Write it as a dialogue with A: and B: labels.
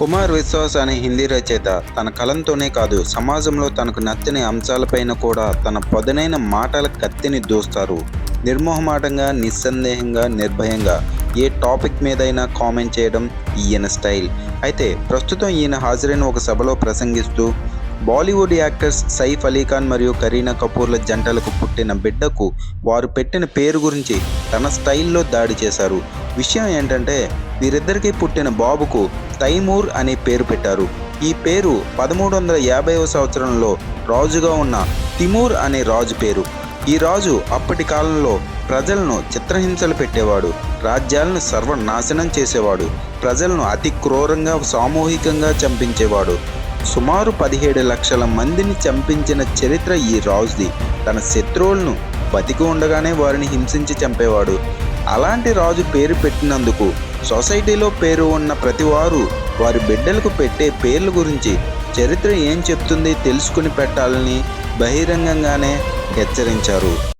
A: కుమార్ విశ్వాస్ అనే హిందీ రచయిత తన కలంతోనే కాదు సమాజంలో తనకు నచ్చని అంశాలపైన కూడా తన పదునైన మాటల కత్తిని దూస్తారు. నిర్మోహమాటంగా నిస్సందేహంగా నిర్భయంగా ఏ టాపిక్ మీదైనా కామెంట్ చేయడం ఈయన స్టైల్. అయితే ప్రస్తుతం ఈయన హాజరైన ఒక సభలో ప్రసంగిస్తూ బాలీవుడ్ యాక్టర్స్ సైఫ్ అలీ ఖాన్ మరియు కరీనా కపూర్ల జంటలకు పుట్టిన బిడ్డకు వారు పెట్టిన పేరు గురించి తన స్టైల్లో దాడి చేశారు. విషయం ఏంటంటే వీరిద్దరికీ పుట్టిన బాబుకు తైమూర్ అనే పేరు పెట్టారు. ఈ పేరు పదమూడు వందల యాభైవ సంవత్సరంలో రాజుగా ఉన్న తిమూర్ అనే రాజు పేరు. ఈ రాజు అప్పటి కాలంలో ప్రజలను చిత్రహింసలు పెట్టేవాడు. రాజ్యాలను సర్వనాశనం చేసేవాడు. ప్రజలను అతి క్రూరంగా సామూహికంగా చంపించేవాడు. సుమారు పదిహేడు లక్షల మందిని చంపించిన చరిత్ర ఈ రాజుది. తన శత్రువులను బతికి ఉండగానే వారిని హింసించి చంపేవాడు. అలాంటి రాజు పేరు పెట్టినందుకు సొసైటీలో పేరు ఉన్న ప్రతివారు వారి బిడ్డలకు పెట్టే పేర్ల గురించి చరిత్ర ఏం చెప్తుంది తెలుసుకుని పెట్టాలని బహిరంగంగానే హెచ్చరించారు.